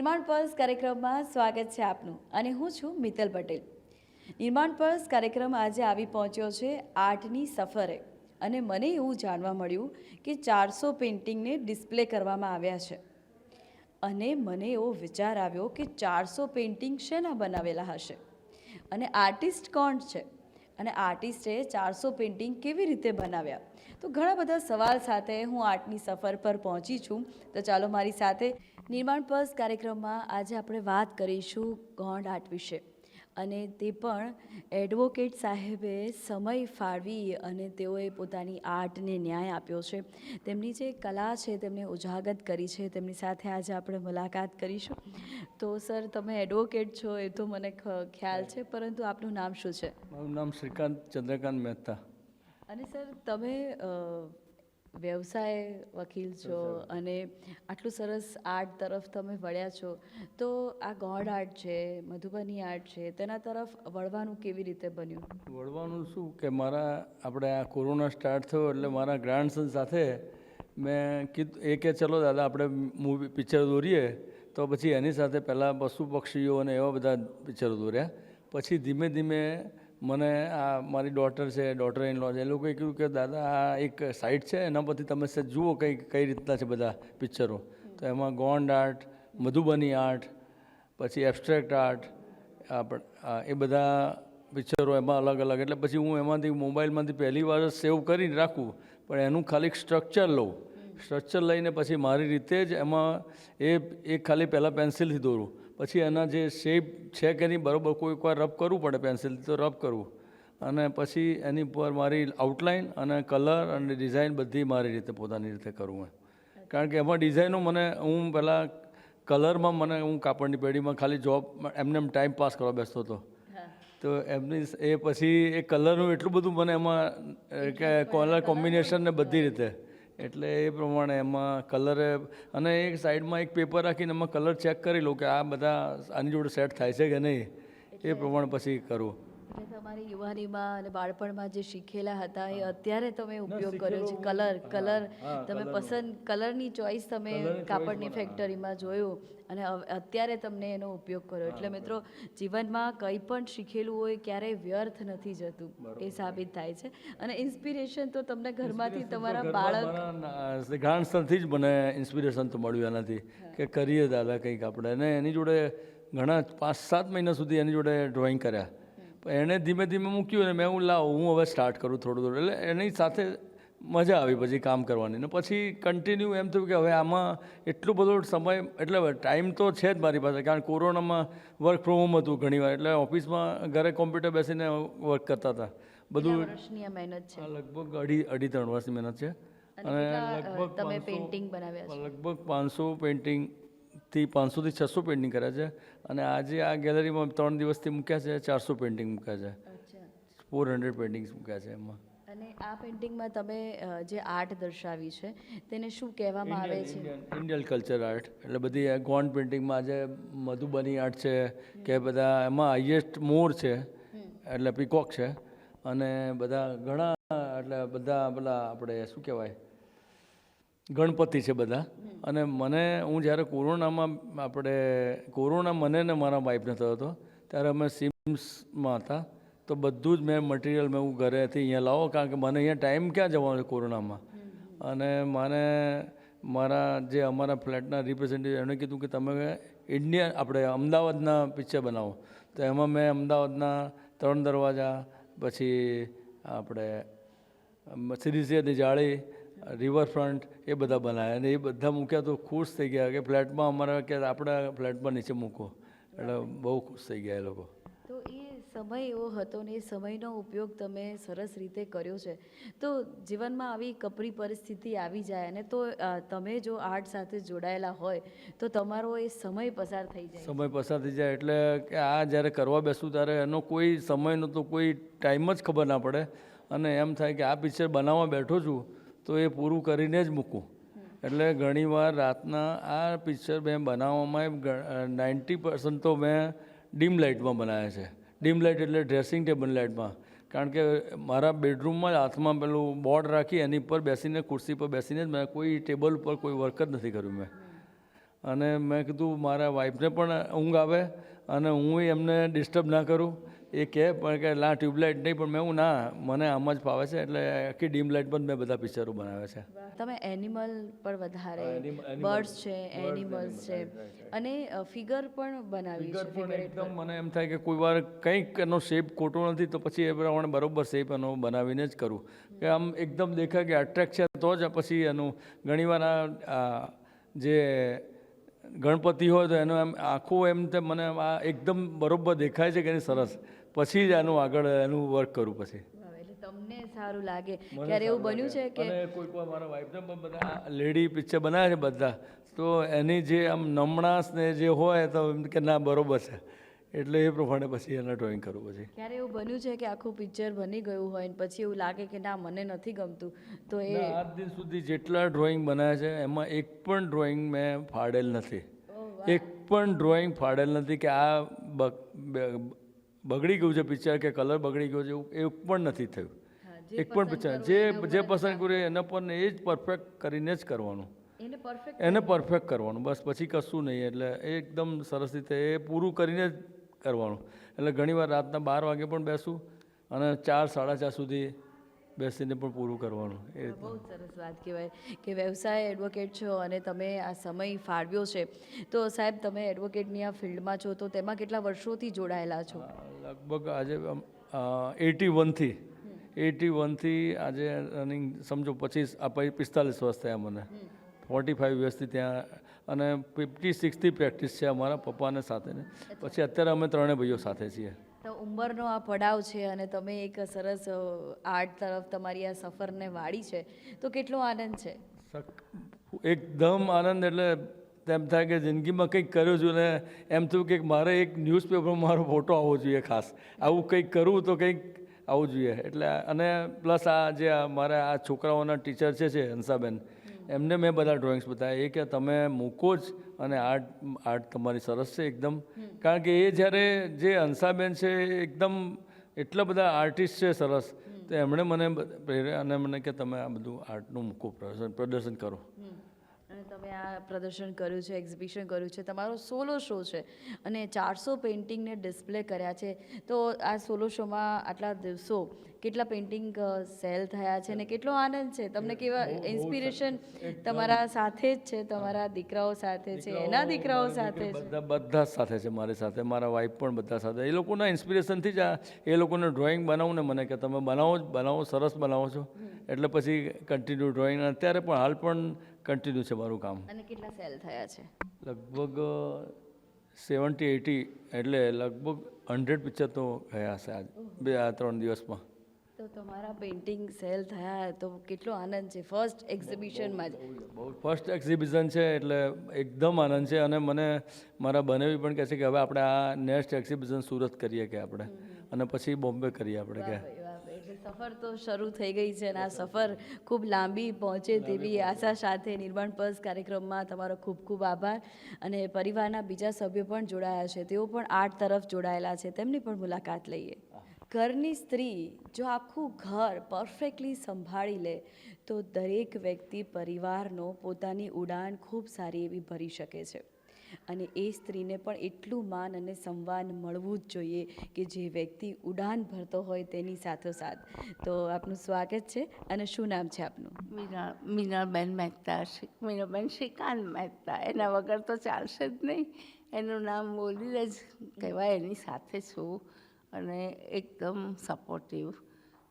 નિર્માણ પર્સ કાર્યક્રમમાં સ્વાગત છે આપનું અને હું છું મિત્તલ પટેલ. નિર્માણ પર્સ કાર્યક્રમ આજે આવી પહોંચ્યો છે આર્ટની સફરે અને મને એવું જાણવા મળ્યું કે ચારસો પેઇન્ટિંગને ડિસ્પ્લે કરવામાં આવ્યા છે. અને મને એવો વિચાર આવ્યો કે ચારસો પેઇન્ટિંગ શેના બનાવેલા હશે? અને આર્ટિસ્ટ કોણ છે? અને આર્ટિસ્ટે ચારસો પેઇન્ટિંગ કેવી રીતે બનાવ્યા? તો ઘણા બધા સવાલ સાથે હું આર્ટની સફર પર પહોંચી છું. તો ચાલો મારી સાથે નિર્માણ પર્સ કાર્યક્રમમાં આજે આપણે વાત કરીશું ગોંડ આર્ટ વિશે. અને તે પણ એડવોકેટ સાહેબે સમય ફાળવી અને તેઓએ પોતાની આર્ટને ન્યાય આપ્યો છે. તેમની જે કલા છે તેમને ઉજાગત કરી છે. તેમની સાથે આજે આપણે મુલાકાત કરીશું. તો સર તમે એડવોકેટ છો એ તો મને ખ્યાલ છે પરંતુ આપનું નામ શું છે? મારું નામ શ્રીકાંત ચંદ્રકાંત મહેતા. અને સર તમે વ્યવસાય વકીલ છો અને આટલું સરસ આર્ટ તરફ તમે વળ્યા છો તો આ ગોડ આર્ટ છે મધુબની આર્ટ છે તેના તરફ વળવાનું કેવી રીતે બન્યું? વળવાનું શું કે મારા આપણે આ કોરોના સ્ટાર્ટ થયો એટલે મારા ગ્રાન્ડસન સાથે મેં કીધું એ કે ચલો દાદા આપણે મૂવી પિક્ચર દોરીએ તો પછી એની સાથે પહેલાં પશુ પક્ષીઓ અને એવા બધા પિક્ચરો દોર્યા. પછી ધીમે ધીમે મને આ મારી ડોટર છે ડોટર ઇન લો છે, એ લોકોએ કીધું કે, દાદા, આ એક સાઇટ છે, એના પરથી તમે જુઓ કઈ કઈ રીતના છે બધા પિક્ચરો તો એમાં ગોંડ આર્ટ મધુબની આર્ટ પછી એબ્સ્ટ્રેક્ટ આર્ટ આપણે એ બધા પિક્ચરો એમાં અલગ અલગ એટલે પછી હું એમાંથી મોબાઈલમાંથી પહેલી વાર સેવ કરીને રાખું, પણ એનું ખાલી સ્ટ્રક્ચર લઉં. સ્ટ્રક્ચર લઈને પછી મારી રીતે જ એમાં એ એ ખાલી પહેલાં પેન્સિલથી દોરું. પછી એના જે શેપ છે કે નહીં બરાબર કોઈક વાર રબ કરવું પડે પેન્સિલથી તો રબ કરવું. અને પછી એની પર મારી આઉટલાઇન અને કલર અને ડિઝાઇન બધી મારી રીતે પોતાની રીતે કરવું હું કારણ કે એમાં ડિઝાઇનો મને હું પહેલાં કલરમાં મને હું કાપડની પેઢીમાં ખાલી જોબ એમને એમ ટાઈમ પાસ કરવા બેસતો હતો. તો એમની એ પછી એ કલરનું એટલું બધું મને એમાં કે કલર કોમ્બિનેશન ને બધી રીતે. એટલે એ પ્રમાણે એમાં કલરે અને એક સાઈડમાં એક પેપર રાખીને એમાં કલર ચેક કરી લો કે આ બધા આની જોડે સેટ થાય છે કે નહીં એ પ્રમાણે પછી કરું. એટલે તમારી યુવાનીમાં અને બાળપણમાં જે શીખેલા હતા એ અત્યારે તમે ઉપયોગ કર્યો છે. Colour colour. તમે પસંદ કલરની ચોઈસ તમે કાપડની ફેક્ટરીમાં જોયું અને અત્યારે તમને એનો ઉપયોગ કર્યો. એટલે મિત્રો જીવનમાં કંઈ પણ શીખેલું હોય ક્યારેય વ્યર્થ નથી જતું. એ સાબિત થાય છે. અને ઇન્સ્પિરેશન તો તમને ઘરમાંથી તમારા બાળક ગ્રાન્ડસનથી જ મને ઇન્સ્પિરેશન તો મળ્યું એનાથી કે કરીએ દાદા કંઈક આપણે. અને એની જોડે ઘણા પાંચ સાત મહિના સુધી એની જોડે ડ્રોઈંગ કર્યા. એણે ધીમે ધીમે મૂક્યું અને મેં હું લાવ હું હવે સ્ટાર્ટ કરું થોડું થોડું. એટલે એની સાથે મજા આવી પછી કામ કરવાની. ને પછી કન્ટિન્યુ એમ થયું કે હવે આમાં એટલું બધો સમય એટલે ટાઈમ તો છે જ મારી પાસે કારણ કોરોનામાં વર્ક ફ્રોમ હોમ હતું ઘણીવાર એટલે ઓફિસમાં ઘરે કોમ્પ્યુટર બેસીને વર્ક કરતા હતા. બધું મહેનત છે? લગભગ અઢી અઢી ત્રણ વર્ષની મહેનત છે. અને લગભગ તમે પેઇન્ટિંગ બનાવ્યા લગભગ પાંચસો પેઇન્ટિંગથી પાંચસોથી છસો પેઇન્ટિંગ કર્યા છે અને આજે આ ગેલેરીમાં ત્રણ દિવસથી મૂક્યા છે ચારસો પેઇન્ટિંગ મૂક્યા છે. ફોર હંડ્રેડ પેઇન્ટિંગ્સ મૂક્યા છે એમાં. અને આ પેઇન્ટિંગમાં તમે જે આર્ટ દર્શાવી છે તેને શું કહેવામાં આવે છે? ઇન્ડિયન કલ્ચર આર્ટ એટલે બધી ગોન પેઇન્ટિંગમાં આજે મધુબની આર્ટ છે કે બધા એમાં હાઈએસ્ટ મોર છે એટલે પીકોક છે. અને બધા ઘણા એટલે બધા પેલા આપણે શું કહેવાય? ગણપતિ છે બધા. અને મને, હું જ્યારે કોરોનામાં આપણે, કોરોના મને ને મારા વાઈફને થયો હતો, ત્યારે અમે સિમ્સમાં હતા. તો બધું જ મેં મટીરિયલ મેં હું ઘરેથી અહીંયા લાવો, કારણ કે મને અહીંયા ટાઈમ ક્યાં જવાનો છે કોરોનામાં? અને મને, મારા જે અમારા ફ્લેટના રિપ્રેઝેન્ટેટિવ એમણે કીધું કે તમે ઇન્ડિયા આપણે અમદાવાદના પિક્ચર બનાવો. તો એમાં મેં અમદાવાદના ત્રણ દરવાજા, પછી આપણે સિરીઝની જાળી રિવરફ્રન્ટ એ બધા બનાવ્યા અને એ બધા મૂક્યા તો ખુશ થઈ ગયા કે ફ્લેટમાં અમારા કે આપણા ફ્લેટમાં નીચે મૂકો. એટલે બહુ ખુશ થઈ ગયા એ લોકો. તો એ સમય એવો હતો ને એ સમયનો ઉપયોગ તમે સરસ રીતે કર્યો છે. તો જીવનમાં આવી કપરી પરિસ્થિતિ આવી જાય અને તો તમે જો આર્ટ સાથે જોડાયેલા હોય તો તમારો એ સમય પસાર થઈ જાય. સમય પસાર થઈ જાય એટલે કે આ જ્યારે કરવા બેસું ત્યારે એનો કોઈ સમયનો તો કોઈ ટાઈમ જ ખબર ના પડે. અને એમ થાય કે આ પિક્ચર બનાવવા બેઠો છું તો એ પૂરું કરીને જ મૂકું. એટલે ઘણીવાર રાતના આ પિક્ચર મેં બનાવવામાં નાઇન્ટી પર્સન્ટ તો મેં ડીમ લાઇટમાં બનાવ્યા છે. ડીમ લાઇટ એટલે ડ્રેસિંગ ટેબલ લાઇટમાં કારણ કે મારા બેડરૂમમાં જ હાથમાં પેલું બોર્ડ રાખી એની પર બેસીને, ખુરશી પર બેસીને જ મેં કોઈ ટેબલ પર કોઈ વર્ક જ નથી કર્યું મેં. અને મેં કીધું મારા વાઈફને પણ ઊંઘ આવે અને હું એમને ડિસ્ટર્બ ના કરું. એ કહે પણ કે ના ટ્યુબલાઇટ નહીં પણ મેં હું ના મને આમ જ ફાવે છે એટલે આખી ડીમ લાઇટ પણ મેં બધા પિક્ચરો બનાવ્યા છે. તમે એનિમલ પર વધારે બર્ડ્સ છે એનિમલ્સ છે. અને ફિગર પણ બનાવી ફિગર પણ એકદમ મને એમ થાય કે કોઈ વાર કંઈક એનો શેપ ખોટો નથી તો પછી એ પ્રમાણે બરોબર શેપ એનો બનાવીને જ કરું. કે આમ એકદમ દેખાય કે અટ્રેક્ટ છે તો જ પછી એનું ઘણીવાર વાર આ જે ગણપતિ હોય તો એનો એમ આખું એમ તે મને આ એકદમ બરોબર દેખાય છે કે સરસ. પછી જ એનું આગળ એનું વર્ક કરું પછી. તમને સારું લાગે. ક્યારે એવું બન્યું છે કે કોઈક વાર મારા વાઈફને પણ બધા લેડી પિક્ચર બનાવે છે બધા. તો એની જે આમ નમણાશ ને જે હોય તો એમ કે ના બરોબર છે. એટલે એ પ્રમાણે પછી એના ડ્રોઈંગ કરું પછી. ક્યારે એવું બન્યું છે કે આખું પિક્ચર બની ગયું હોય ને પછી એવું લાગે કે ના મને નથી ગમતું? તો એ આજ દિન સુધી જેટલા ડ્રોઈંગ બનાવ્યા છે એમાં એક પણ ડ્રોઈંગ મેં ફાડેલ નથી. એક પણ ડ્રોઈંગ ફાડેલ નથી કે આ બગડી ગયું છે પિક્ચર કે કલર બગડી ગયો છે એવું પણ નથી થયું. એક પણ પિક્ચર જે જે પસંદ કર્યું એના પર એ જ પરફેક્ટ કરીને જ કરવાનું. એને પરફેક્ટ કરવાનું. બસ પછી કશું નહીં. એટલે એકદમ સરસ રીતે એ પૂરું કરીને જ કરવાનું. એટલે ઘણીવાર રાતના બાર વાગે પણ બેસું અને ચાર સાડા ચાર સુધી બેસીને પણ પૂરું કરવાનું એ બહુ સરસ વાત કહેવાય કે વ્યવસાય એડવોકેટ છો અને તમે આ સમય ફાળવ્યો છે. તો સાહેબ તમે એડવોકેટની આ ફિલ્ડમાં છો તો તેમાં કેટલા વર્ષોથી જોડાયેલા છો? લગભગ આજે એટી વનથી એટી વનથી આજે રનિંગ સમજો પચીસ પિસ્તાલીસ વર્ષ થયા મને. ફોર્ટી ફાઇવ યર્સથી ત્યાં અને ફિફ્ટી સિક્સથી પ્રેક્ટિસ છે અમારા પપ્પાને સાથે પછી અત્યારે અમે ત્રણેય ભાઈઓ સાથે છીએ. તો ઉંમરનો આ પડાવ છે અને તમે એક સરસ આર્ટ તરફ તમારી આ સફરને વાળી છે, તો કેટલો આનંદ છે? એકદમ આનંદ એટલે તેમ થાય કે જિંદગીમાં કંઈક કર્યું છું ને એમ થયું કે મારે એક ન્યૂઝપેપરમાં મારો ફોટો આવવો જોઈએ ખાસ. આવું કંઈક કરવું તો કંઈક આવવું જોઈએ. એટલે, અને પ્લસ આ જે મારા આ છોકરાઓના ટીચર છે છે હંસાબેન એમને મેં બધા ડ્રોઈંગ્સ બતાવ્યા. એ કે તમે મૂકો જ અને આર્ટ આર્ટ તમારી સરસ છે એકદમ. કારણ કે એ જ્યારે જે અંસાબેન છે એ એકદમ એટલા બધા આર્ટિસ્ટ છે સરસ. તો એમણે મને પ્રેર્યા અને મને કે તમે આ બધું આર્ટનું મૂકો પ્રદર્શન પ્રદર્શન કરો. તમે આ પ્રદર્શન કર્યું છે એક્ઝિબિશન કર્યું છે તમારો સોલો શો છે અને ચારસો પેઇન્ટિંગને ડિસ્પ્લે કર્યા છે. તો આ સોલો શોમાં આટલા દિવસો કેટલા પેઇન્ટિંગ સેલ થયા છે અને કેટલો આનંદ છે? તમને કેવા ઇન્સ્પિરેશન તમારા સાથે જ છે તમારા દીકરાઓ સાથે છે એના દીકરાઓ સાથે બધા બધા સાથે છે મારી સાથે મારા વાઈફ પણ બધા સાથે. એ લોકોના ઇન્સ્પિરેશનથી જ એ લોકોને ડ્રોઈંગ બનાવું ને મને કે તમે બનાવો જ બનાવો સરસ બનાવો છો. એટલે પછી કન્ટિન્યુ ડ્રોઈંગ અત્યારે પણ હાલ પણ કન્ટિન્યુ છે મારું કામ. અને કેટલા સેલ થયા છે? લગભગ સેવન્ટી એટી એટલે લગભગ હંડ્રેડ પિક્ચર તો ગયા હશે આજ. બે આ ત્રણ દિવસમાં. તો તમારા પેઇન્ટિંગ સેલ થયા તો કેટલો આનંદ છે? ફર્સ્ટ એક્ઝિબિશનમાં જ. બહુ ફર્સ્ટ એક્ઝિબિશન છે એટલે એકદમ આનંદ છે અને મને મારા બનેવી પણ કહે છે કે હવે આપણે આ નેક્સ્ટ એક્ઝિબિશન સુરત કરીએ કે આપણે. અને પછી બોમ્બે કરીએ આપણે કે. સફર તો શરૂ થઈ ગઈ છે અને આ સફર ખૂબ લાંબી પહોંચે તેવી આશા સાથે નિર્માણ પર્સ કાર્યક્રમમાં તમારો ખૂબ ખૂબ આભાર અને પરિવારના બીજા સભ્યો પણ જોડાયા છે. તેઓ પણ આર્ટ તરફ જોડાયેલા છે. તેમની પણ મુલાકાત લઈએ. ઘરની સ્ત્રી જો આખું ઘર પરફેક્ટલી સંભાળી લે તો દરેક વ્યક્તિ પરિવારનો પોતાની ઉડાન ખૂબ સારી એવી ભરી શકે છે. અને એ સ્ત્રીને પણ એટલું માન અને સન્માન મળવું જ જોઈએ કે જે વ્યક્તિ ઉડાન ભરતો હોય તેની સાથોસાથ. તો આપનું સ્વાગત છે અને શું નામ છે આપનું? મીના મીનાબેન મહેતા મીનાબેન શ્રીકાંત મહેતા. એના વગર તો ચાલશે જ નહીં. એનું નામ બોલીને જ કહેવાય. એની સાથે છું અને એકદમ સપોર્ટિવ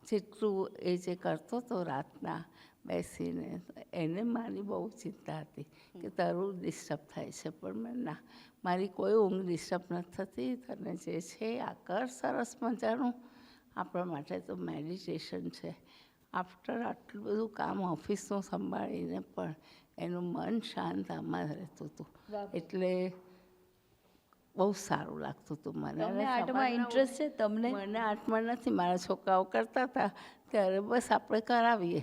જેટલું એ જે કરતો હતો રાતના બેસીને એને મારી બહુ ચિંતા હતી કે તારું ડિસ્ટર્બ થાય છે પણ મેં ના મારી કોઈ ઊંઘ ડિસ્ટર્બ નથી થતી. તને જે છે આ કર સરસ મજાનું. આપણા માટે તો મેડિટેશન છે. આફ્ટર આટલું બધું કામ ઓફિસનું સંભાળીને પણ એનું મન શાંત આમાં રહેતું હતું. એટલે બહુ સારું લાગતું હતું મને. આર્ટમાં ઇન્ટરેસ્ટ છે? તમને? મને આર્ટમાં નથી. મારા છોકરાઓ કરતા હતા. ત્યારે બસ આપણે કરાવીએ.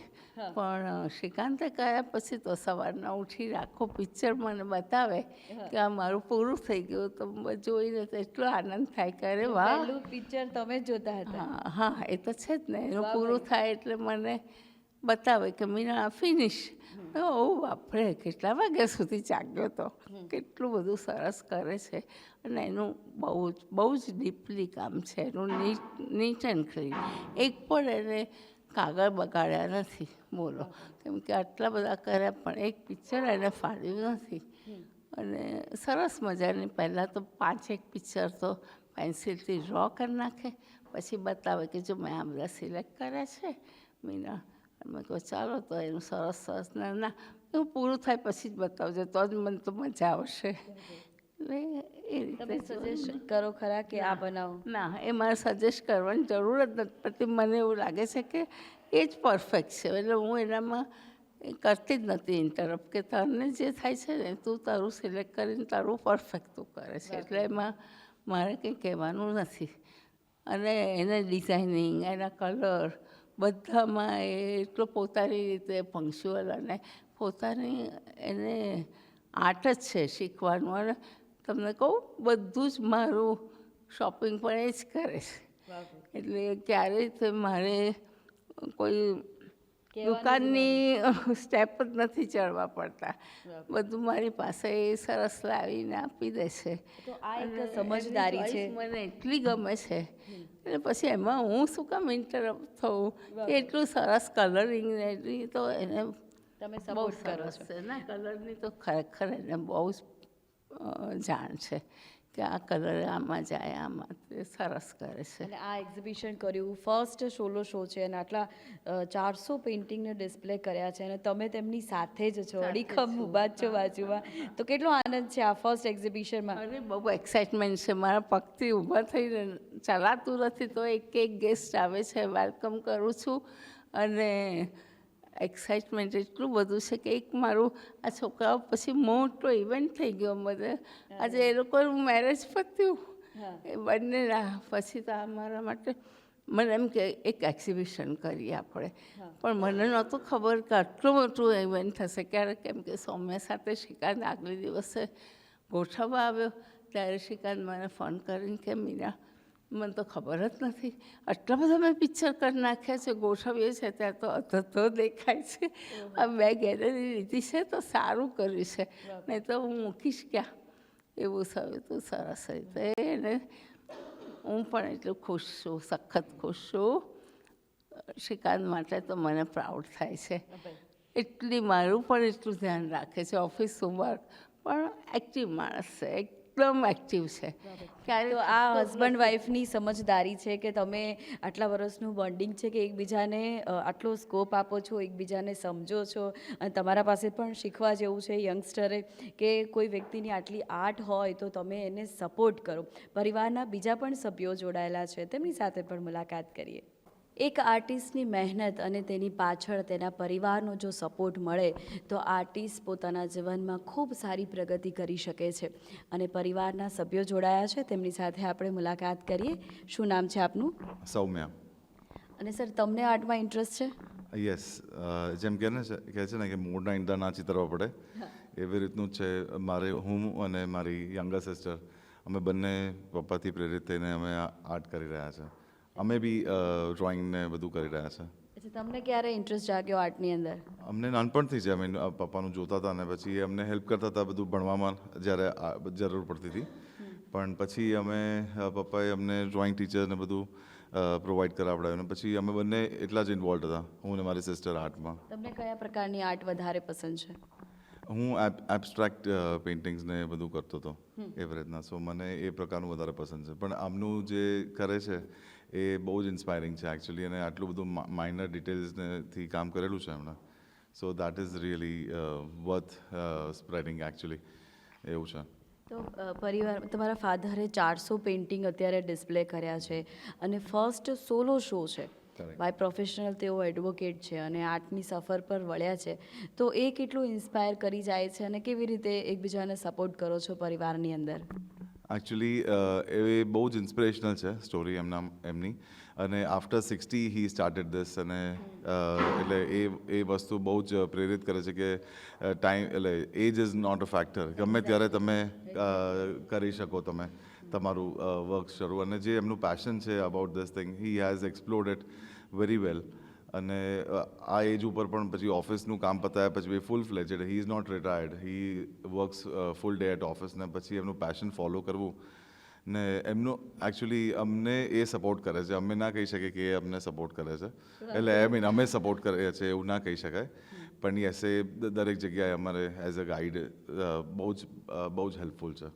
પણ શ્રીકાંતે કહ્યા પછી તો સવારના ઉઠી આખો પિક્ચર મને બતાવે કે આ મારું પૂરું થઈ ગયું તો જોઈને તો એટલો આનંદ થાય કે અરે વાહ. પિક્ચર તમે જોતા હતા. હા એ તો છે જ ને એનું પૂરું થાય એટલે મને બતાવે કે મીના ફિનિશ ઓ બાપરે કેટલા વાગ્યા સુધી જાગ્યો હતો કેટલું બધું સરસ કરે છે. અને એનું બહુ જ બહુ જ ડીપલી કામ છે. એનું નીટ નીટ એન્ડ ક્લીન એક પણ એને કાગળ બગાડ્યા નથી. બોલો. કેમ કે આટલા બધા કર્યા પણ એક પિક્ચર એને ફાડ્યું નથી. અને સરસ મજાની પહેલાં તો પાંચેક પિક્ચર તો પેન્સિલથી ડ્રો કરી નાખે. પછી બતાવે કે જો મેં આ બધા સિલેક્ટ કર્યા છે મીના મેં કહું ચાલો તો એનું સરસ સરસ. ના ના હું પૂરું થાય પછી જ બતાવજો તો જ મને તો મજા આવશે. એટલે એ રીતે સજેસ્ટ કરો ખરા કે આ બનાવો? ના એ મારે સજેસ્ટ કરવાની જરૂર જ નથી પડતી મને એવું લાગે છે કે એ જ પરફેક્ટ છે. એટલે હું એનામાં કરતી જ નથી ઇન્ટરપ્ટ કે તને જે થાય છે ને તું તારું સિલેક્ટ કરીને તારું પરફેક્ટ તું કરે છે. એટલે એમાં મારે કંઈ કહેવાનું નથી. અને એને ડિઝાઇનિંગ એના કલર બધામાં એ એટલો પોતાની રીતે પંક્ચ્યુઅલ અને પોતાની એને આર્ટ જ છે શીખવાનું. અને તમને કહું બધું જ મારું શોપિંગ પણ એ જ કરે છે. એટલે ક્યારેય તે મારે કોઈ દુકાનની સ્ટેપ જ નથી ચડવા પડતા. બધું મારી પાસે એ સરસ લાવીને આપી દે છે. તો આ એક સમજદારી છે. મને એટલી ગમે છે એટલે પછી એમાં હું શું કામ ઇન્ટરપ્ટ થવું? કે એટલું સરસ કલરિંગ ને એટલી તો એને તમે બહુ સરસ છે ના? કલરની તો ખરેખર એને બહુ જ જાણ છે. કે આ કલર આમાં જાય આમાં તે સરસ કરે છે. અને આ એક્ઝિબિશન કર્યું. ફર્સ્ટ સોલો શો છે અને આટલા ચારસો પેઇન્ટિંગને ડિસ્પ્લે કર્યા છે અને તમે તેમની સાથે જ છો. અડીખમ ઊભા છો બાજુમાં. તો કેટલો આનંદ છે આ ફર્સ્ટ એક્ઝિબિશનમાં અરે બહુ એક્સાઇટમેન્ટ છે. મારા પગથી ઊભા થઈને ચલાતું નથી તો એક એક ગેસ્ટ આવે છે. વેલકમ કરું છું. અને એક્સાઇટમેન્ટ એટલું બધું છે કે એક મારું આ છોકરાઓ પછી મોટો ઇવેન્ટ થઈ ગયો બધે આજે એ લોકોનું મેરેજ પત્યું એ બંને પછી તો આ મારા માટે મને એમ કે એક એક્ઝિબિશન કરીએ આપણે. પણ મને નહોતું ખબર કે આટલું મોટું ઇવેન્ટ થશે. ક્યારેક કેમ કે સૌમ્ય સાથે શ્રીકાંત આગલે દિવસે ગોઠવવા આવ્યો. ત્યારે શ્રીકાંત મને ફોન કરીને કે મીરા મને તો ખબર જ નથી. આટલા બધા મેં પિક્ચર કરી નાખ્યા છે. ગોઠવીએ છે ત્યાં તો અધધો દેખાય છે. આ બે ગેલેરી લીધી છે તો સારું કર્યું છે. નહીં તો હું મૂકીશ ક્યાં? એવું થયું તું સરસ રીતે એને હું પણ એટલું ખુશ છું. સખત ખુશ છું. શ્રીકાંત માટે તો મને પ્રાઉડ થાય છે. એટલી મારું પણ એટલું ધ્યાન રાખે છે. ઓફિસ વર્ક પણ એક્ટિવ માણસ છે. એકદમ એક્ટિવ છે. ક્યારે તો આ હસબન્ડ વાઈફની સમજદારી છે કે તમે આટલા વર્ષનું બોન્ડિંગ છે કે એકબીજાને આટલો સ્કોપ આપો છો એકબીજાને સમજો છો? અને તમારા પાસે પણ શીખવા જેવું છે યંગસ્ટરે કે કોઈ વ્યક્તિની આટલી આર્ટ હોય તો તમે એને સપોર્ટ કરો. પરિવારના બીજા પણ સભ્યો જોડાયેલા છે. તેમની સાથે પણ મુલાકાત કરીએ. એક આર્ટિસ્ટની મહેનત અને તેની પાછળ તેના પરિવારનો જો સપોર્ટ મળે તો આર્ટિસ્ટ પોતાના જીવનમાં ખૂબ સારી પ્રગતિ કરી શકે છે. અને પરિવારના સભ્યો જોડાયા છે તેમની સાથે આપણે મુલાકાત કરીએ. શું નામ છે આપનું? સૌમ્યા. અને સર તમને આર્ટમાં ઇન્ટરેસ્ટ છે? યસ જેમ કે ને કહે છે ને કે મૂળના ઈંડા ના ચિતરવા પડે. એવી રીતનું છે મારે હું અને મારી યંગર સિસ્ટર અમે બંને પપ્પાથી પ્રેરિત થઈને અમે આર્ટ કરી રહ્યા છે. અમે બી ડ્રોઈંગ ને બધું કરી રહ્યા છે. એટલે તમને ક્યારે ઇન્ટરેસ્ટ જાગ્યો આર્ટની અંદર? અમને નાનપણથી જ અમે પપ્પાનું જોતા હતા અને પછી અમને હેલ્પ કરતા હતા બધું ભણવામાં જ્યારે જરૂર પડતી હતી. પણ પછી અમે પપ્પાએ અમને ડ્રોઈંગ ટીચર ને બધું પ્રોવાઈડ કરાવડાવ્યું અને પછી અમે બંને એટલા જ ઇન્વોલ્વ હતા હું અને મારી સિસ્ટર આર્ટમાં તમને કયા પ્રકારની આર્ટ વધારે પસંદ છે? હું એબસ્ટ્રેક્ટ પેઇન્ટિંગ્સ ને બધું કરતો હતો એવી રીતના સો મને એ પ્રકારનું વધારે પસંદ છે. પણ આમનું જે કરે છે એ બહુ જ ઇન્સ્પાયરિંગ છે એકચ્યુઅલી અને આટલું બધું માઇનર ડિટેલ્સથી કામ કરેલું છે એમણે. So that is really worth spreading actually એવું છે. તો પરિવાર તમારા ફાધરે ચારસો પેઇન્ટિંગ અત્યારે ડિસ્પ્લે કર્યા છે અને ફર્સ્ટ સોલો શો છે. બાય પ્રોફેશનલ તેઓ એડવોકેટ છે અને આર્ટની સફર પર વળ્યા છે. તો એ કેટલું ઇન્સ્પાયર કરી જાય છે અને કેવી રીતે એકબીજાને સપોર્ટ કરો છો પરિવારની અંદર? એકચ્યુઅલી એ બહુ જ ઇન્સ્પિરેશનલ છે સ્ટોરી એમના એમની. અને after sixty he started this અને એટલે એ એ વસ્તુ બહુ જ પ્રેરિત કરે છે કે ટાઈમ એટલે age is not a factor ગમે ત્યારે તમે કરી શકો તમે તમારું વર્ક શરૂ. અને જે એમનું પેશન છે about this thing he has explored it very well અને આ એજ ઉપર પણ પછી ઓફિસનું કામ પતાવ્યા પછી એ full fledged he is not retired he works full day at office ને પછી એમનું પેશન ફોલો કરવું. ને એમનું એકચ્યુઅલી અમને એ સપોર્ટ કરે છે. અમે ના કહી શકીએ કે એ અમને સપોર્ટ કરે છે. એટલે આઈ મીન અમે સપોર્ટ કરીએ છીએ એવું ના કહી શકાય. પણ યસ એ દરેક જગ્યાએ અમારે એઝ અ ગાઈડ બહુ જ બહુ જ હેલ્પફુલ છે.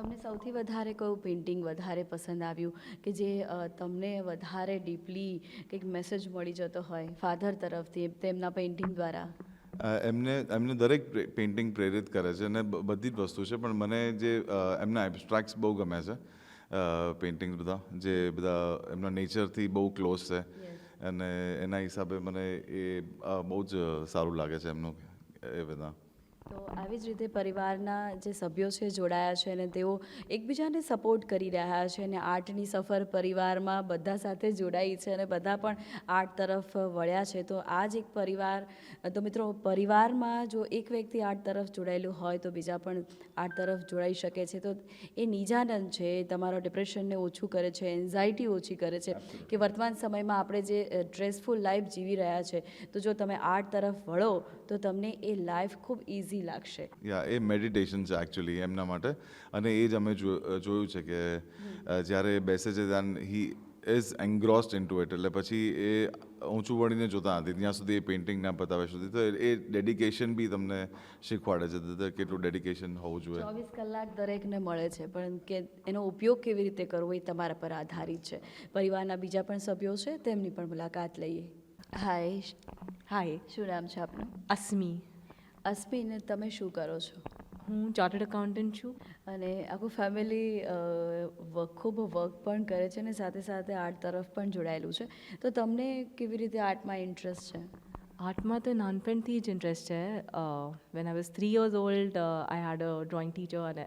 તમને સૌથી વધારે કયું પેઇન્ટિંગ વધારે પસંદ આવ્યું? કે જે તમને વધારે ડીપલી કંઈક મેસેજ મળી જતો હોય ફાધર તરફથી તેમના પેઇન્ટિંગ દ્વારા? એમને એમને દરેક પેઇન્ટિંગ પ્રેરિત કરે છે અને બધી જ વસ્તુ છે પણ મને જે એમના એબ્સ્ટ્રાક્ટ્સ બહુ ગમે છે પેઇન્ટિંગ બધા જે બધા એમના નેચરથી બહુ ક્લોઝ છે. અને એના હિસાબે મને એ બહુ જ સારું લાગે છે એમનું એ બધા. તો આવી જ રીતે પરિવારના જે સભ્યો છે, જોડાયા છે અને તેઓ એકબીજાને સપોર્ટ કરી રહ્યા છે અને આર્ટની સફર પરિવારમાં બધા સાથે જોડાઈ છે અને બધા પણ આર્ટ તરફ વળ્યા છે. તો આ જ એક પરિવાર, તો મિત્રો પરિવારમાં જો એક વ્યક્તિ આર્ટ તરફ જોડાયેલું હોય તો બીજા પણ આર્ટ તરફ જોડાઈ શકે છે. તો એ નિજાનંદ છે તમારા ડિપ્રેશનને ઓછું કરે છે એન્ઝાયટી ઓછી કરે છે કે વર્તમાન સમયમાં આપણે જે સ્ટ્રેસફુલ લાઈફ જીવી રહ્યા છે. તો જો તમે આર્ટ તરફ વળો તો તમને એ લાઈફ ખૂબ ઇઝી લાગશે. યા એ મેડિટેશન છે એકચ્યુઅલી એમના માટે. અને એ જ અમે જો- જોયું છે કે જ્યારે બેસે છે ધ્યાન he is engrossed into it એટલે પછી એ ઊંચું વળીને જોતા હતી ત્યાં સુધી એ પેઇન્ટિંગ ના પતાવે સુધી તો એ ડેડિકેશન બી તમને શીખવાડે છે. તો કેટલું ડેડિકેશન હોવું જોઈએ. ચોવીસ કલાક દરેકને મળે છે. પણ કે એનો ઉપયોગ કેવી રીતે કરવો એ તમારા પર આધારિત છે. પરિવારના બીજા પણ સભ્યો છે. તેમની પણ મુલાકાત લઈએ. હાય હાય શું નામ છે આપનું? અસ્મી અસ્મિન તમે શું કરો છો? હું ચાર્ટર્ડ એકાઉન્ટન્ટ છું. અને આખું ફેમિલી ખૂબ વર્ક પણ કરે છે અને સાથે સાથે આર્ટ તરફ પણ જોડાયેલું છે. તો તમને કેવી રીતે આર્ટમાં ઇન્ટરેસ્ટ છે? આર્ટમાં તો નાનપણથી જ ઇન્ટરેસ્ટ છે. When I was three years old I had a drawing teacher અને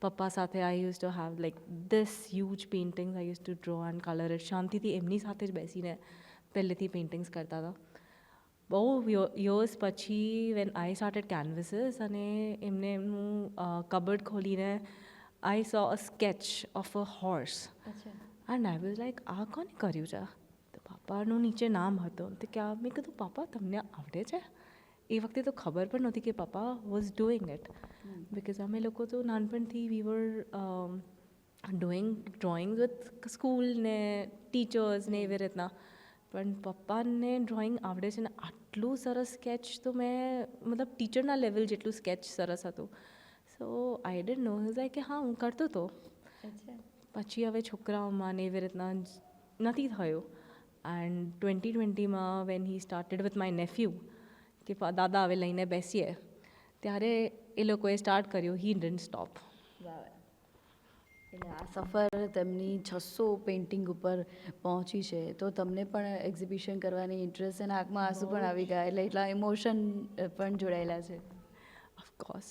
પપ્પા સાથે I use to have like this huge paintings I use to draw and colour શાંતિથી એમની સાથે જ બેસીને પહેલેથી પેઇન્ટિંગ્સ કરતા હતા. બહુ યર્સ પછી વેન આઈ સ્ટાર્ટેડ કેનવસીસ અને એમને એમનું કબર્ડ ખોલીને I saw a sketch of a horse and I was like આ કોને કર્યું છે તો પાપાનું નીચે નામ હતું તો કે મેં કીધું પાપા તમને આવડે છે એ વખતે તો ખબર પણ નહોતી કે પાપા વોઝ ડુઈંગ ઇટ બિકોઝ અમે લોકો તો નાનપણથી we were doing drawing with school ને ટીચર્સ ને એવી રીતના પણ પપ્પાને ડ્રોઈંગ આવડે છે ને આટલું સરસ સ્કેચ તો મેં મતલબ ટીચરના લેવલ જેટલું સ્કેચ સરસ હતું. સો આઈ ડેન્ટ નો લાઈક કે હા હું કરતો હતો પછી હવે છોકરાઓમાં ને એવી રીતના નથી થયું. And twenty ટ્વેન્ટીમાં when he started with my nephew કે દાદા હવે લઈને બેસીએ ત્યારે એ લોકોએ સ્ટાર્ટ કર્યું. હી ડન્ટ સ્ટોપ આ સફર તેમની છસો પેઇન્ટિંગ ઉપર પહોંચી છે તો તમને પણ એક્ઝિબિશન કરવાની ઇન્ટરેસ્ટ અને આંખમાં આંસુ પણ આવી ગયા એટલે એટલા ઇમોશન પણ જોડાયેલા છે of course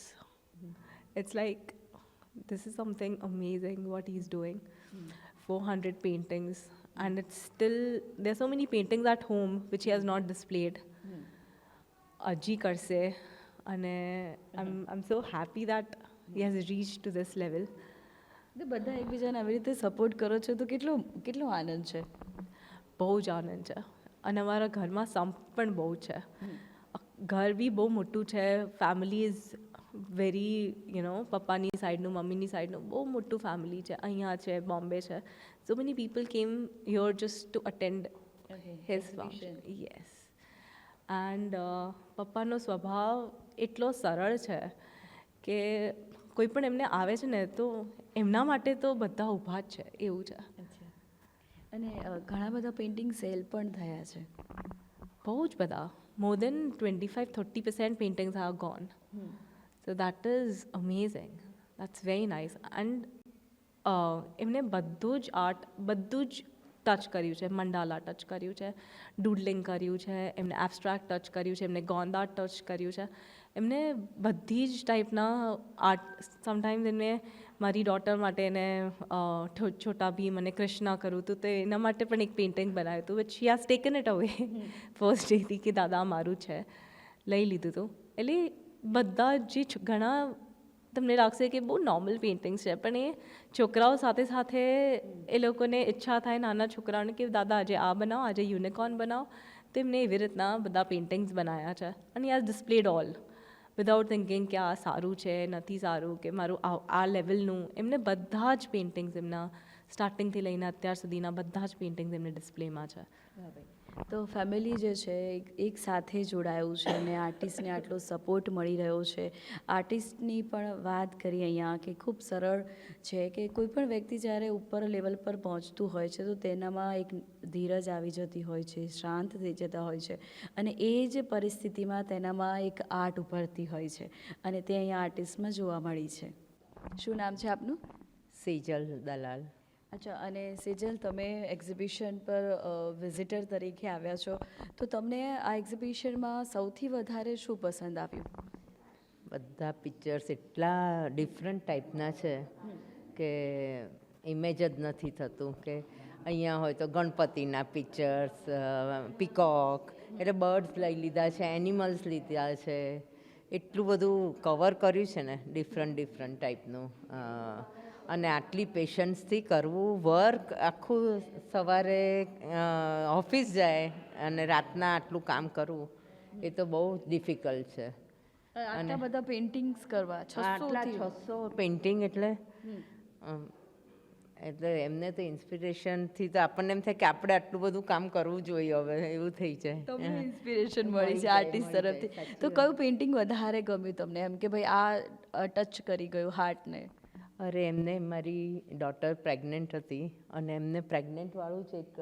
it's like this is something amazing what he's doing 400 paintings and it's still there's so many paintings at home which he has not displayed અજી કરશે અને I'm I'm so happy that he has reached to this level તો બધા એકબીજાને આવી રીતે support કરો છો તો કેટલો કેટલો આનંદ છે? બહુ જ આનંદ છે. અને અમારા ઘરમાં સંપ પણ બહુ છે. ઘર બી બહુ મોટું છે. Family is very you know પપ્પાની સાઈડનું મમ્મીની સાઈડનું બહુ મોટું ફેમિલી છે. અહીંયા છે બોમ્બે છે. So many people came your just to attend his yes and પપ્પાનો સ્વભાવ એટલો સરળ છે કે કોઈ પણ એમને આવે છે ને તો એમના માટે તો બધા ઊભા જ છે એવું છે. અને ઘણા બધા પેઇન્ટિંગ સેલ પણ થયા છે. બહુ જ બધા. More than twenty five thirty percent paintings are gone so that is amazing that's very nice and એમને બધું જ આર્ટ બધું જ ટચ કર્યું છે. મંડાલા ટચ કર્યું છે. ડૂડલિંગ કર્યું છે. એમને એબ્સ્ટ્રેક્ટ ટચ કર્યું છે. એમને ગોંદા ટચ કર્યું છે. એમને બધી જ ટાઈપના આર્ટ સમટાઈમ્સ એમને મારી ડોટર માટે એને છોટા ભીમ અને કૃષ્ણા કરું હતું તો એના માટે પણ એક પેઇન્ટિંગ બનાવ્યું હતું she has taken it away first ડેથી કે, દાદા, મારું છે. લઈ લીધું હતું એટલે બધા જે ઘણા તમને લાગશે કે બહુ નોર્મલ પેઇન્ટિંગ્સ છે, પણ એ છોકરાઓ સાથે સાથે એ લોકોને ઈચ્છા થાય નાના છોકરાઓને કે, દાદા, આજે આ બનાવો, આજે યુનિકોર્ન બનાવો. તો એમને એવી રીતના બધા પેઇન્ટિંગ્સ બનાવ્યા છે. અને આ ડિસ્પ્લેડ ઓલ વિધાઉટ થિંકિંગ કે આ સારું છે, નથી સારું, કે મારું આ લેવલનું એમને બધા જ પેઇન્ટિંગ્સ એમના સ્ટાર્ટિંગથી લઈને અત્યાર સુધીના બધા જ પેઇન્ટિંગ્સ એમને ડિસ્પ્લેમાં છે. તો ફેમિલી જે છે, એક સાથે જોડાયું છે અને આર્ટિસ્ટને આટલો સપોર્ટ મળી રહ્યો છે. આર્ટિસ્ટની પણ વાત કરી અહીંયા કે ખૂબ સરળ છે કે કોઈપણ વ્યક્તિ જ્યારે ઉપર લેવલ પર પહોંચતું હોય છે, તો તેનામાં એક ધીરજ આવી જતી હોય છે, શાંત થઈ જતા હોય છે અને એ જ પરિસ્થિતિમાં તેનામાં એક આર્ટ ઉભરતી હોય છે અને તે અહીંયા આર્ટિસ્ટમાં જોવા મળી છે. શું નામ છે આપનું? સેજલ દલાલ. અચ્છા, અને સેજલ, તમે એક્ઝિબિશન પર વિઝિટર તરીકે આવ્યા છો. તો તમને આ એક્ઝિબિશનમાં સૌથી વધારે શું પસંદ આવ્યું? બધા પિક્ચર્સ એટલા ડિફરન્ટ ટાઈપના છે કે ઇમેજ જ નથી થતું કે અહીંયા હોય તો ગણપતિના પિક્ચર્સ પીકોક એટલે બર્ડ્સ લઈ લીધા છે એનિમલ્સ લીધા છે. એટલું બધું કવર કર્યું છે ને ડિફરન્ટ ડિફરન્ટ ટાઈપનું અને આટલી પેશન્સથી કરવું વર્ક આખું સવારે ઓફિસ જાય અને રાતના આટલું કામ કરવું એ તો બહુ ડિફિકલ્ટ છે. આટલા બધા પેઇન્ટિંગ્સ કરવા આટલા છસો છસો પેઇન્ટિંગ એટલે એટલે એમને તો ઇન્સ્પિરેશનથી તો આપણને એમ થાય કે આપણે આટલું બધું કામ કરવું જોઈએ હવે એવું થઈ જાય. તમને ઇન્સ્પિરેશન મળી છે આર્ટિસ્ટ તરફથી. તો કયું પેઇન્ટિંગ વધારે ગમ્યું તમને? એમ કે ભાઈ આ ટચ કરી ગયું હાર્ટને અરે એમને મારી ડોટર પ્રેગ્નન્ટ હતી અને એમને પ્રેગ્નન્ટવાળું જ એક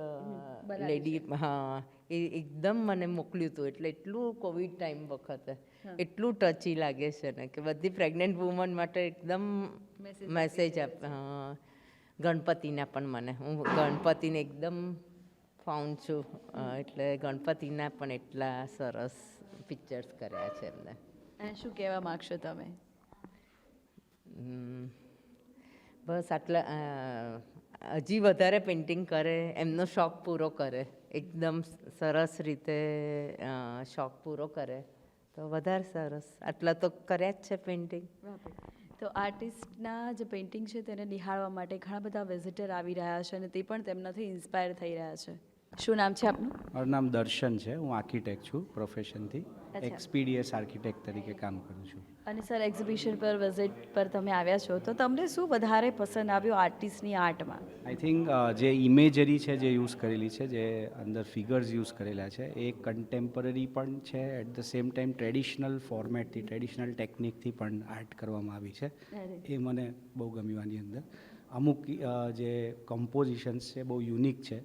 લેડી હા એ એકદમ મને મોકલ્યું હતું. એટલે એટલું કોવિડ ટાઈમ વખતે એટલું ટચી લાગે છે ને કે બધી પ્રેગ્નન્ટ વુમન માટે એકદમ મેસેજ આપ હા. ગણપતિના પણ મને. હું ગણપતિને એકદમ ફાઉન્ડ છું. એટલે ગણપતિના પણ એટલા સરસ પિક્ચર્સ કર્યા છે એમને. શું કહેવા માગશો તમે. બસ આટલા હજી વધારે પેઇન્ટિંગ કરે, એમનો શોખ પૂરો કરે. એકદમ સરસ રીતે શોખ પૂરો કરે. તો વધારે સરસ. આટલા તો કર્યા જ છે પેઇન્ટિંગ તો આર્ટિસ્ટના જે પેઇન્ટિંગ છે તેને નિહાળવા માટે ઘણા બધા વિઝિટર આવી રહ્યા છે અને તે પણ તેમનાથી ઇન્સ્પાયર થઈ રહ્યા છે. શું નામ છે આપનું? મારું નામ દર્શન છે. હું આર્કિટેક્ટ છું પ્રોફેશનથી એક્સપીડીએસ આર્કિટેક્ટ તરીકે કામ કરું છું. અને સર એક્ઝિબિશન પર વિઝિટ પર તમે આવ્યા છો. તો તમને શું વધારે પસંદ આવ્યું આર્ટિસ્ટની આર્ટમાં? આઈ થિંક જે ઇમેજરી છે જે યુઝ કરેલી છે જે અંદર ફિગર્સ યુઝ કરેલા છે એ કન્ટેમ્પરરી પણ છે. At the same time traditional ફોર્મેટથી traditional ટેકનિકથી પણ આર્ટ કરવામાં આવી છે. એ મને બહુ ગમ્યું આની અંદર. અમુક જે કમ્પોઝિશન્સ છે બહુ યુનિક છે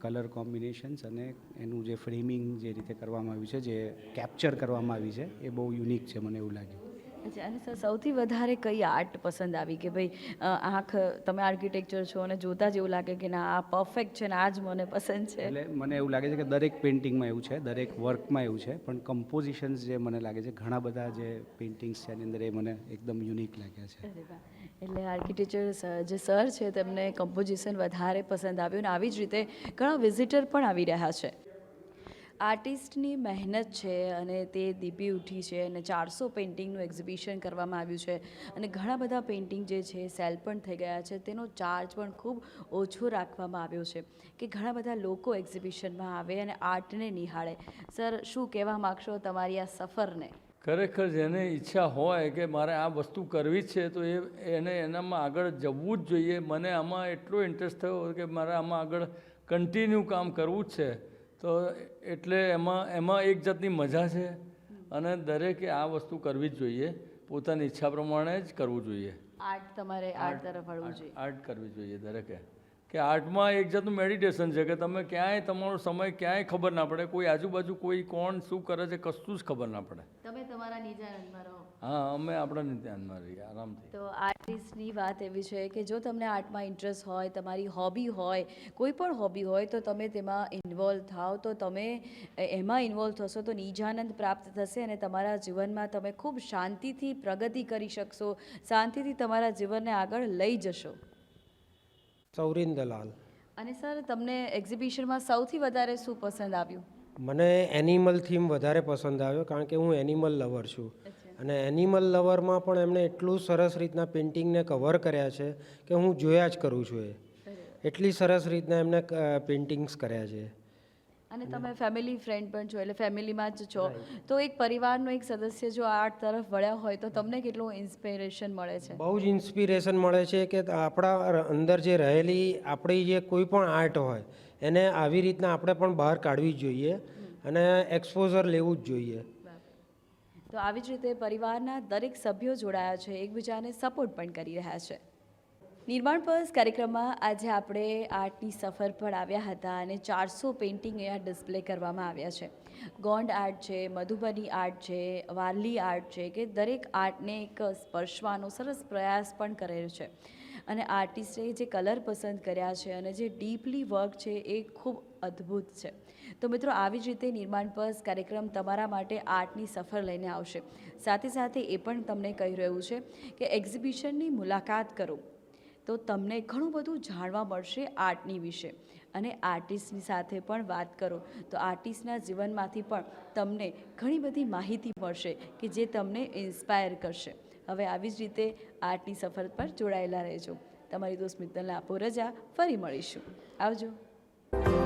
કલર કોમ્બિનેશન્સ અને એનું જે ફ્રેમિંગ જે રીતે કરવામાં આવ્યું છે જે કેપ્ચર કરવામાં આવી છે એ બહુ યુનિક છે મને એવું લાગ્યું. અચ્છા અને સર સૌથી વધારે કઈ આર્ટ પસંદ આવી? કે ભાઈ આંખ તમે આર્કિટેક્ચર છો અને જોતા જ એવું લાગે કે ના આ પરફેક્ટ છે ને આ જ મને પસંદ છે? એટલે મને એવું લાગે છે કે દરેક પેઇન્ટિંગમાં એવું છે દરેક વર્કમાં એવું છે પણ કમ્પોઝિશન્સ જે મને લાગે છે ઘણા બધા જે પેઇન્ટિંગ્સ છે એની અંદર એ મને એકદમ યુનિક લાગ્યા છે. એટલે આર્કિટેક્ચર જે સર છે તેમને કમ્પોઝિશન વધારે પસંદ આવ્યું અને આવી જ રીતે ઘણા વિઝિટર પણ આવી રહ્યા છે. આર્ટિસ્ટની મહેનત છે અને તે દીપી ઉઠી છે અને ચારસો પેઇન્ટિંગનું એક્ઝિબિશન કરવામાં આવ્યું છે. અને ઘણા બધા પેઇન્ટિંગ જે છે સેલ પણ થઈ ગયા છે. તેનો ચાર્જ પણ ખૂબ ઓછો રાખવામાં આવ્યો છે કે ઘણા બધા લોકો એક્ઝિબિશનમાં આવે અને આર્ટને નિહાળે. સર શું કહેવા માગશો તમારી આ સફરને? ખરેખર જેને ઈચ્છા હોય કે મારે આ વસ્તુ કરવી જ છે તો એ એને એનામાં આગળ જવું જ જોઈએ. મને આમાં એટલો ઇન્ટરેસ્ટ થયો કે મારે આમાં આગળ કન્ટિન્યુ કામ કરવું જ છે. તો એટલે એમાં એમાં એક જાતની મજા છે અને દરેકે આ વસ્તુ કરવી જ જોઈએ. પોતાની ઈચ્છા પ્રમાણે જ કરવું જોઈએ. આર્ટ તમારે આર્ટ તરફ વળવું જોઈએ. આર્ટ કરવી જોઈએ દરેકે. કે આર્ટમાં એક જાતનું મેડિટેશન છે કે તમે ક્યાંય તમારો સમય ક્યાંય ખબર ના પડે કોઈ આજુબાજુ કોઈ કોણ શું કરે છે કશું જ ખબર ના પડે. તમે તમારા નિજાનંદમાં રહો. હા અમે આપણા ધ્યાનમાં રહીએ આરામથી. તો આર્ટિસ્ટની વાત એવી છે કે જો તમને આર્ટમાં ઇન્ટરેસ્ટ હોય તમારી હોબી હોય કોઈ પણ હોબી હોય તો તમે તેમાં ઇન્વોલ્વ થાઓ તો તમે એમાં ઇન્વોલ્વ થશો તો નિજાનંદ પ્રાપ્ત થશે અને તમારા જીવનમાં તમે ખૂબ શાંતિથી પ્રગતિ કરી શકશો. શાંતિથી તમારા જીવનને આગળ લઈ જશો. સૌરીન દલાલ. અને સર તમને એક્ઝિબિશનમાં સૌથી વધારે શું પસંદ આવ્યું? મને એનિમલ થીમ વધારે પસંદ આવ્યો કારણ કે હું એનિમલ લવર છું. અને એનિમલ લવરમાં પણ એમણે એટલું સરસ રીતના પેઇન્ટિંગને કવર કર્યા છે કે હું જોયા જ કરું છું એ. એટલી સરસ રીતના એમને પેઇન્ટિંગ્સ કર્યા છે. અને તમે ફેમિલી ફ્રેન્ડ પણ છો એટલે ફેમિલીમાં જ છો. તો એક પરિવારનો એક સદસ્ય જો આર્ટ તરફ વળ્યા હોય તો તમને કેટલું ઇન્સ્પિરેશન મળે છે? બહુ જ ઇન્સ્પિરેશન મળે છે કે આપણા અંદર જે રહેલી આપણી જે કોઈ પણ આર્ટ હોય એને આવી રીતના આપણે પણ બહાર કાઢવી જોઈએ અને એક્સપોઝર લેવું જ જોઈએ. તો આવી જ રીતે પરિવારના દરેક સભ્યો જોડાયા છે એકબીજાને સપોર્ટ પણ કરી રહ્યા છે. નિર્માણ પર્સ કાર્યક્રમમાં આજે આપણે આર્ટની સફર પર આવ્યા હતા અને ચારસો પેઇન્ટિંગ અહીંયા ડિસ્પ્લે કરવામાં આવ્યા છે. ગોંડ આર્ટ છે, મધુબની આર્ટ છે, વારલી આર્ટ છે કે દરેક આર્ટને એક સ્પર્શવાનો સરસ પ્રયાસ પણ કરેલો છે. અને આર્ટિસ્ટે જે કલર પસંદ કર્યા છે અને જે ડીપલી વર્ક છે એ ખૂબ અદ્ભુત છે. તો મિત્રો, આવી જ રીતે નિર્માણ પર્સ કાર્યક્રમ તમારા માટે આર્ટની સફર લઈને આવશે. સાથે સાથે એ પણ તમને કહી રહ્યું છે કે એક્ઝિબિશનની મુલાકાત કરો. તો તમને ઘણું બધું જાણવા મળશે આર્ટની વિશે. અને આર્ટિસ્ટની સાથે પણ વાત કરો. તો આર્ટિસ્ટના જીવનમાંથી પણ તમને ઘણી બધી માહિતી મળશે કે જે તમને ઇન્સ્પાયર કરશે. હવે આવી જ રીતે આર્ટની સફર પર જોડાયેલા રહેજો. તમારી દોસ્ત મિત્તલને આપો રજા. ફરી મળીશું. આવજો.